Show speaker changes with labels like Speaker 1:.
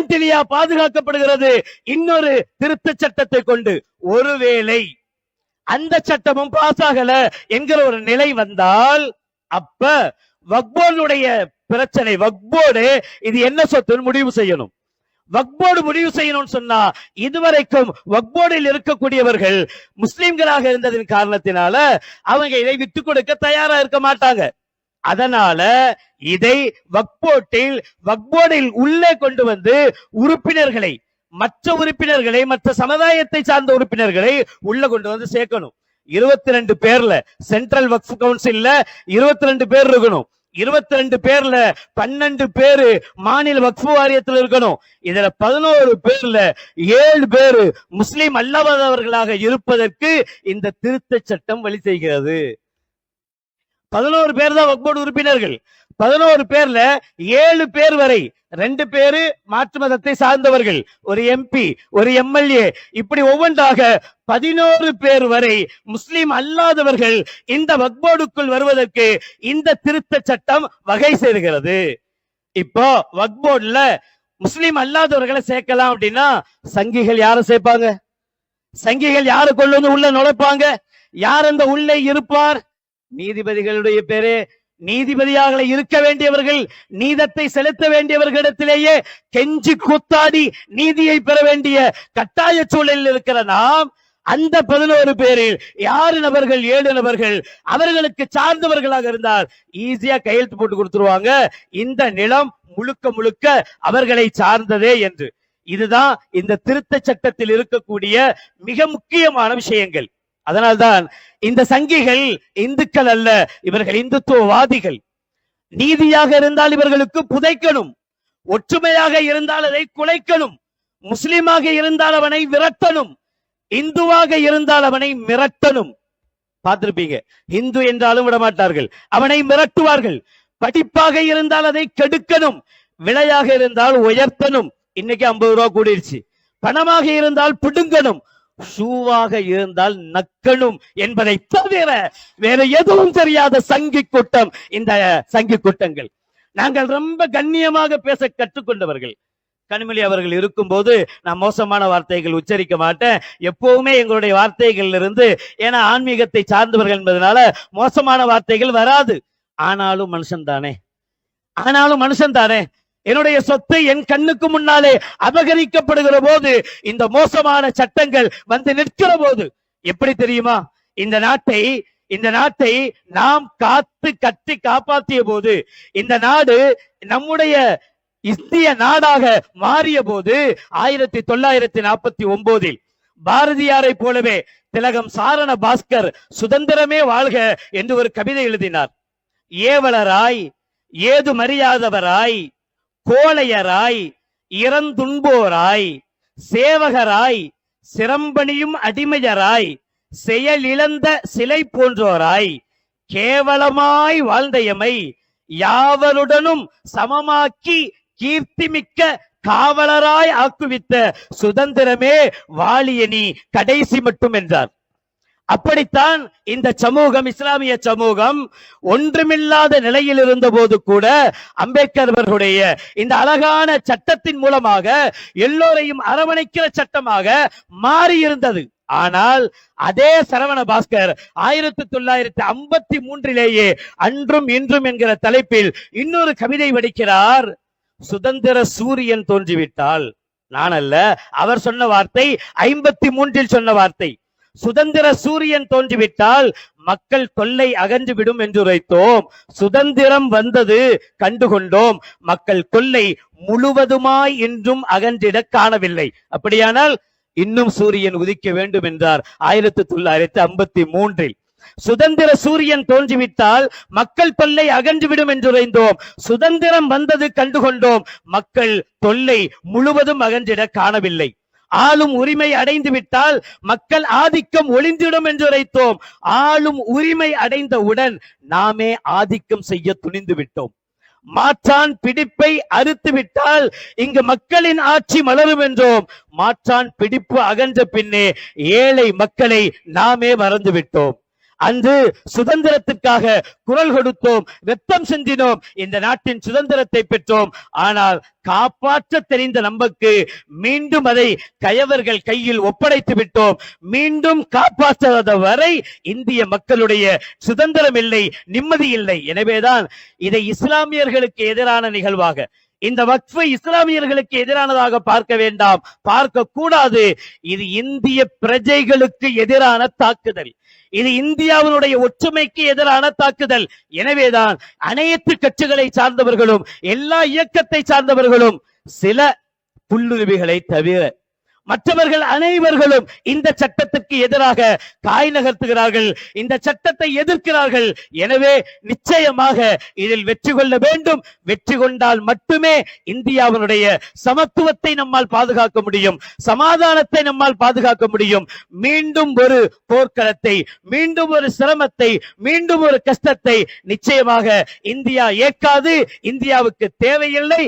Speaker 1: ஆண்டிலியா பாதுகாக்கப்படுகிறது. இன்னொரு திருத்த சட்டத்தை கொண்டு ஒருவேளை அந்த சட்டமும் பாஸ் ஆகல என்கிற ஒரு நிலை வந்தால் அப்ப வக்போர்டுடைய பிரச்சனை வக்போர்டு இது என்ன சொத்துன்னு முடிவு செய்யணும். வக்போர்டு முடிவு செய்யணும்னு சொன்னா இதுவரைக்கும் வக்போர்டில் இருக்கக்கூடியவர்கள் முஸ்லிம்களாக இருந்ததின் காரணத்தினால அவங்க இதை விட்டு கொடுக்க தயாரா இருக்க மாட்டாங்க. அதனால இதை வக்போர்ட்டில் வக்போர்டில் உள்ளே கொண்டு வந்து உறுப்பினர்களை மற்ற உறுப்பினர்களை மற்ற சமுதாயத்தை சார்ந்த உறுப்பினர்களை உள்ள கொண்டு வந்து சேர்க்கணும். இருபத்தி ரெண்டு பேர்ல சென்ட்ரல் வக்ஃப் கவுன்சில்ல இருபத்தி ரெண்டு பேர் இருக்கணும். இருபத்தி ரெண்டு பேர்ல பன்னெண்டு பேரு மாநில வக்ஃபு வாரியத்தில் இருக்கணும். இதுல பதினோரு பேர்ல ஏழு பேரு முஸ்லீம் அல்லாதவர்களாக இருப்பதற்கு இந்த திருத்த சட்டம் வழி செய்கிறது. பதினோரு பேர் தான் வக்போர்டு உறுப்பினர்கள். பதினோரு பேர்ல ஏழு பேர் வரை ரெண்டு பேரு மாற்று மதத்தை சார்ந்தவர்கள். ஒரு எம்பி ஒரு எம்எல்ஏ இப்படி ஒவ்வொன்றாக பதினோரு பேர் வரை முஸ்லிம் அல்லாதவர்கள் இந்த வக்போர்டுக்குள் வருவதற்கு இந்த திருத்த சட்டம் வகை செய்கிறது. இப்போ வக்போர்டுல முஸ்லிம் அல்லாதவர்களை சேர்க்கலாம் அப்படின்னா சங்கிகள் யாரை சேர்ப்பாங்க? சங்கிகள் யாரை கொண்டு வந்து உள்ள நுழைப்பாங்க? யார் அந்த உள்ளே இருப்பார்? நீதிபதிகளுடைய பேரே நீதிபதியாக இருக்க வேண்டியவர்கள் நீதத்தை செலுத்த வேண்டியவர்களிடத்திலேயே கெஞ்சி கூத்தாடி நீதியை பெற வேண்டிய கட்டாய சூழலில் இருக்கிற நாம் அந்த பதினோரு பேரில் யாரு நபர்கள் ஏழு நபர்கள் அவர்களுக்கு சார்ந்தவர்களாக இருந்தால் ஈஸியா கையெழுத்து போட்டு கொடுத்துருவாங்க. இந்த நிலம் முழுக்க முழுக்க அவர்களை சார்ந்ததே என்று. இதுதான் இந்த திருத்த சட்டத்தில் இருக்கக்கூடிய மிக முக்கியமான விஷயங்கள். அதனால்தான் இந்த சங்கிகள் இந்துக்கள் அல்ல இவர்கள் இந்துத்துவவாதிகள். நீதியாக இருந்தால் இவர்களுக்கு புதைக்கணும் ஒற்றுமையாக இருந்தால் அதை குலைக்கணும் முஸ்லிமாக இருந்தால் அவனை விரட்டணும் இந்துவாக இருந்தால் அவனை மிரட்டணும். பார்த்திருப்பீங்க இந்து என்றாலும் விட மாட்டார்கள் அவனை மிரட்டுவார்கள். படிப்பாக இருந்தால் அதை கெடுக்கணும் விலையாக இருந்தால் உயர்த்தணும். இன்னைக்கு ஐம்பது ரூபா கூடிருச்சு. பணமாக இருந்தால் பிடுங்கணும் ஷூவாக இருந்தால் நக்கணும் என்பதை தவிர வேற எதுவும் தெரியாத சங்கி கூட்டம் இந்த சங்கி கூட்டங்கள். நாங்கள் ரொம்ப கண்ணியமாக பேச கற்றுக்கொண்டவர்கள். கனிமொழி அவர்கள் இருக்கும்போது நான் மோசமான வார்த்தைகள் உச்சரிக்க மாட்டேன். எப்பவுமே எங்களுடைய வார்த்தைகள் இருந்து ஏன்னா ஆன்மீகத்தை சார்ந்தவர்கள் என்பதனால மோசமான வார்த்தைகள் வராது. ஆனாலும் மனுஷன் தானே ஆனாலும் மனுஷன் தானே என்னுடைய சொத்து என் கண்ணுக்கு முன்னாலே அபகரிக்கப்படுகிற போது இந்த மோசமான சட்டங்கள் வந்து நிற்கிற போது எப்படி தெரியுமா? இந்த நாட்டை இந்த நாட்டை நாம் காத்து கட்டி காப்பாற்றிய போது இந்த நாடு நம்முடைய இந்திய நாடாக மாறிய போது ஆயிரத்தி தொள்ளாயிரத்தி நாற்பத்தி ஒன்பதில் பாரதியாரை போலவே திலகம் சாரண பாஸ்கர் சுதந்திரமே வாழ்க என்று ஒரு கவிதை எழுதினார். ஏவலராய் ஏது மரியாதவராய் கோலையராய் இறந்துண்போராய் சேவகராய் சிரம்பணியும் அடிமையராய் செயலிழந்த சிலை போன்றோராய் கேவலமாய் வாழ்ந்த எமை யாவருடனும் சமமாக்கி கீர்த்திமிக்க காவலராய் ஆக்குவித்த சுதந்திரமே வாலியனி கடைசி மட்டும் என்றார். அப்படித்தான் இந்த சமூகம் இஸ்லாமிய சமூகம் ஒன்றுமில்லாத நிலையில் இருந்த போது கூட அம்பேத்கர் அவர்களுடைய இந்த அழகான சட்டத்தின் மூலமாக எல்லோரையும் அரவணைக்கிற சட்டமாக மாறி இருந்தது ஆனால் அதே சரவண பாஸ்கர் ஆயிரத்தி தொள்ளாயிரத்தி ஐம்பத்தி மூன்றிலேயே அன்றும் இன்றும் என்கிற தலைப்பில் இன்னொரு கவிதை வடிக்கிறார் சுதந்திர சூரியன் தோன்றிவிட்டால். நான் அல்ல அவர் சொன்ன வார்த்தை ஐம்பத்தி மூன்றில் சொன்ன வார்த்தை. சுதந்திர சூரியன் தோன்றிவிட்டால் மக்கள் தொல்லை அகன்று விடும் என்று உரைத்தோம். சுதந்திரம் வந்தது கண்டுகொண்டோம். மக்கள் கொல்லை முழுவதுமாய் இன்றும் அகன்றிட காணவில்லை. அப்படியானால் இன்னும் சூரியன் உதிக்க வேண்டும் என்றார். ஆயிரத்தி தொள்ளாயிரத்தி ஐம்பத்தி மூன்றில். சுதந்திர சூரியன் தோன்றிவிட்டால் மக்கள் தொல்லை அகன்றுவிடும் என்றுரைந்தோம் சுதந்திரம் வந்தது கண்டுகொண்டோம். மக்கள் தொல்லை முழுவதும் அகன்றிட காணவில்லை. ஆளும் உரிமை அடைந்து விட்டால் மக்கள் ஆதிக்கம் ஒளிந்திடும் என்று உரைத்தோம். ஆளும் உரிமை அடைந்தவுடன் நாமே ஆதிக்கம் செய்ய துணிந்து விட்டோம். மாற்றான் பிடிப்பை அறுத்து விட்டால் இங்கு மக்களின் ஆட்சி மலரும் என்றோம். மாற்றான் பிடிப்பு அகன்ற பின்னே ஏழை மக்களை நாமே மறந்து விட்டோம். அன்று சுதந்திரத்திற்காக குரல் கொடுத்தோம் வெப்பம் சிந்தினோம் இந்த நாட்டின் சுதந்திரத்தை பெற்றோம். ஆனால் காப்பாற்ற தெரிந்த நமக்கு மீண்டும் அதை கயவர்கள் கையில் ஒப்படைத்து விட்டோம். மீண்டும் காப்பாற்றாத வரை இந்திய மக்களுடைய சுதந்திரம் இல்லை நிம்மதி இல்லை. எனவேதான் இதை இஸ்லாமியர்களுக்கு எதிரான நிகழ்வாக இந்த வக்ஃபை இஸ்லாமியர்களுக்கு எதிரானதாக பார்க்க வேண்டாம். பார்க்க கூடாது. இது இந்திய பிரஜைகளுக்கு எதிரான தாக்குதல். இது இந்தியாவினுடைய ஒற்றுமைக்கு எதிரான தாக்குதல். எனவேதான் அனைத்து கட்சிகளை சார்ந்தவர்களும் எல்லா இயக்கத்தை சார்ந்தவர்களும் சில புல்லுருவிகளை தவிர மற்றவர்கள் அனைவர்களும் இந்த சட்டத்திற்கு எதிராக காய் நகர்த்துகிறார்கள். இந்த சட்டத்தை எதிர்க்கிறார்கள். எனவே நிச்சயமாக இதில் வெற்றி கொள்ள வேண்டும். வெற்றி கொண்டால் மட்டுமே இந்தியாவினுடைய சமத்துவத்தை நம்மால் பாதுகாக்க முடியும். சமாதானத்தை நம்மால் பாதுகாக்க முடியும். மீண்டும் ஒரு போர்க்களத்தை மீண்டும் ஒரு சிரமத்தை மீண்டும் ஒரு கஷ்டத்தை நிச்சயமாக இந்தியா ஏற்காது. இந்தியாவுக்கு தேவையில்லை.